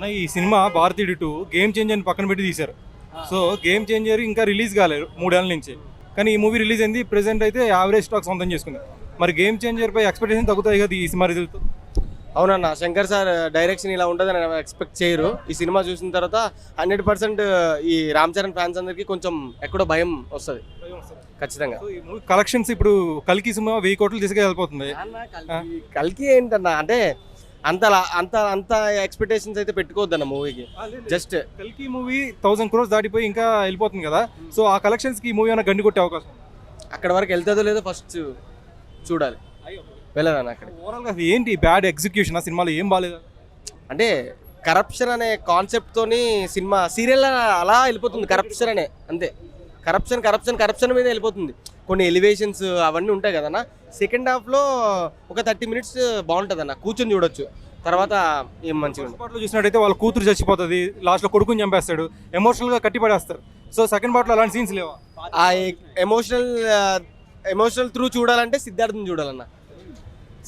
అన్న ఈ సినిమా భారతీయుడు టూ గేమ్ చేంజర్ పక్కన పెట్టి తీశారు. సో గేమ్ చేంజర్ ఇంకా రిలీజ్ కాలేదు మూడేళ్ళ నుంచి. కానీ ఈ మూవీ రిలీజ్ అయింది ప్రెసెంట్ అయితే యావరేజ్ స్టాక్ సొంతం చేసుకుంది. మరి గేమ్ చేంజర్ పై ఎక్స్పెక్టేషన్ తగ్గుతాయి కదా ఈ సినిమా రిజల్ట్ అవునన్న శంకర్ సార్ డైరెక్షన్ ఇలా ఉంటుందని ఎక్స్పెక్ట్ చేయరు. ఈ సినిమా చూసిన తర్వాత హండ్రెడ్ పర్సెంట్ ఈ రామ్ చరణ్ ఫ్యాన్స్ అందరికి కొంచెం ఎక్కడో భయం వస్తుంది. ఖచ్చితంగా. కలెక్షన్స్ ఇప్పుడు కల్కి సినిమా వెయ్యి కోట్లు తీసుకెళ్ళిపోతుంది. కల్కి ఏంటన్నా అంటే అంత అంత అంత ఎక్స్పెక్టేషన్స్ అయితే పెట్టుకోవద్దన్న మూవీకి జస్ట్ కల్కి మూవీ థౌసండ్ క్రోర్స్ దాటిపోయి ఇంకా వెళ్ళిపోతుంది కదా. సో ఆ కలెక్షన్స్కి ఈ మూవీ ఏమైనా గండి కొట్టే అవకాశం? అక్కడ వరకు వెళ్తుందో లేదో ఫస్ట్ చూడాలి. వెళ్ళదన్న అక్కడ? ఓవరాల్గా ఏంటి బ్యాడ్ ఎగ్జిక్యూషన్ ఆ సినిమాలో ఏం బాగాలేదు అంటే కరప్షన్ అనే కాన్సెప్ట్ తోని సినిమా సీరియల్ అలా వెళ్ళిపోతుంది. కరప్షన్ అనే అంతే. కరప్షన్ కరప్షన్ కరప్షన్ మీద వెళ్ళిపోతుంది. కొన్ని ఎలివేషన్స్ అవన్నీ ఉంటాయి కదన్న. సెకండ్ హాఫ్లో ఒక థర్టీ మినిట్స్ బాగుంటుంది అన్న కూర్చొని చూడొచ్చు. తర్వాత ఏం మంచిగా ఫస్ట్ పార్ట్లో చూసినట్టయితే వాళ్ళ కూతురు చచ్చిపోతుంది. లాస్ట్లో కొడుకుని చంపేస్తాడు. ఎమోషనల్గా కట్టి పడేస్తారు సో సెకండ్ పార్ట్లో అలాంటి సీన్స్ లేవా? ఆ ఎమోషనల్ ఎమోషనల్ త్రూ చూడాలంటే సిద్ధార్థని చూడాలన్న.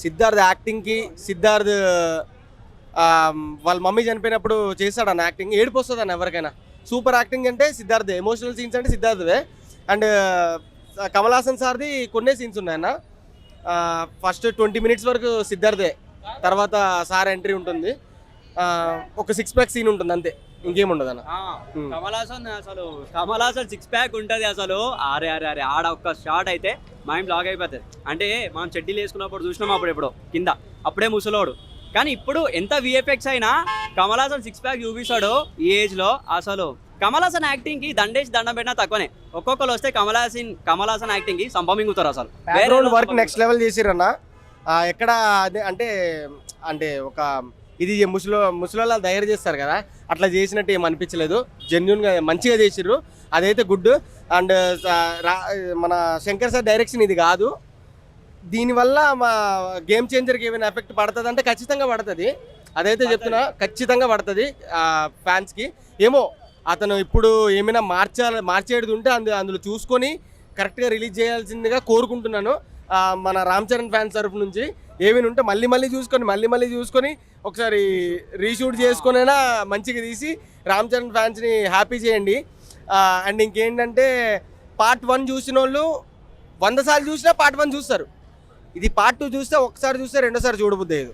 సిద్ధార్థ్ యాక్టింగ్కి సిద్ధార్థ్ వాళ్ళ మమ్మీ చనిపోయినప్పుడు చేస్తాడు అన్న యాక్టింగ్ ఏడుపు వస్తుంది అన్న ఎవరికైనా. సూపర్ యాక్టింగ్ అంటే సిద్ధార్థ్. ఎమోషనల్ సీన్స్ అంటే సిద్ధార్థవే. అండ్ కమల్ హాసన్ సార్ది కొన్నే సీన్స్ ఉన్నాయన్న. ఫస్ట్ ట్వంటీ మినిట్స్ వరకు సిద్ధార్థే తర్వాత సార్ ఎంట్రీ ఉంటుంది. ఒక సిక్స్ ప్యాక్ సీన్ ఉంటుంది అంతే ఇంకేం ఉండదు అన్న. కమల్ హాసన్ అసలు కమల్ హాసన్ సిక్స్ ప్యాక్ ఉంటుంది అసలు. అరే అరే అరే ఆడ ఒక్క షాట్ అయితే మైండ్ బ్లాక్ అయిపోతుంది. అంటే మనం చెడ్డీలు వేసుకున్నప్పుడు చూసినాం అప్పుడు ఎప్పుడో కింద. అప్పుడే ముసలోడు. కానీ ఇప్పుడు ఎంత విఎఫ్ఎక్స్ అయినా కమల్ హాసన్ సిక్స్ ప్యాక్ చూపిస్తాడు ఈ ఏజ్లో అసలు కమల్ హాసన్ యాక్టింగ్కి దండేసి దండం పెట్టినా తక్కువనే. ఒక్కొక్కరు వస్తే కమల్ హాసన్ కమల్ హాసన్ యాక్టింగ్కి సంపమింగుతారు అసలు. వర్క్ నెక్స్ట్ లెవెల్ చేసిరన్న ఎక్కడ అదే అంటే అంటే ఒక ఇది ముసలో ముసలోళ్ళ తయారు చేస్తారు కదా అట్లా చేసినట్టు ఏం అనిపించలేదు. జెన్యున్గా మంచిగా చేసిర్రు. అదైతే గుడ్. అండ్ మన శంకర్ సార్ డైరెక్షన్ ఇది కాదు. దీనివల్ల మా గేమ్ చేంజర్కి ఏమైనా ఎఫెక్ట్ పడుతుంది అంటే ఖచ్చితంగా పడుతుంది. అదైతే చెప్తున్నా ఖచ్చితంగా పడుతుంది ఫ్యాన్స్కి ఏమో అతను ఇప్పుడు ఏమైనా మార్చాలి మార్చేది ఉంటే అందు అందులో చూసుకొని కరెక్ట్గా రిలీజ్ చేయాల్సిందిగా కోరుకుంటున్నాను. మన రామ్ చరణ్ ఫ్యాన్స్ తరపు నుంచి ఏమైనా ఉంటే మళ్ళీ మళ్ళీ చూసుకొని మళ్ళీ మళ్ళీ చూసుకొని ఒకసారి రీషూట్ చేసుకొనైనా మంచిగా తీసి రామ్ చరణ్ ఫ్యాన్స్ని హ్యాపీ చేయండి. అండ్ ఇంకేంటంటే పార్ట్ వన్ చూసిన వాళ్ళు వంద సార్లు చూసినా పార్ట్ వన్ చూస్తారు. ఇది పార్ట్ టూ చూస్తే ఒకసారి చూస్తే రెండోసారి చూడబుద్ది లేదు.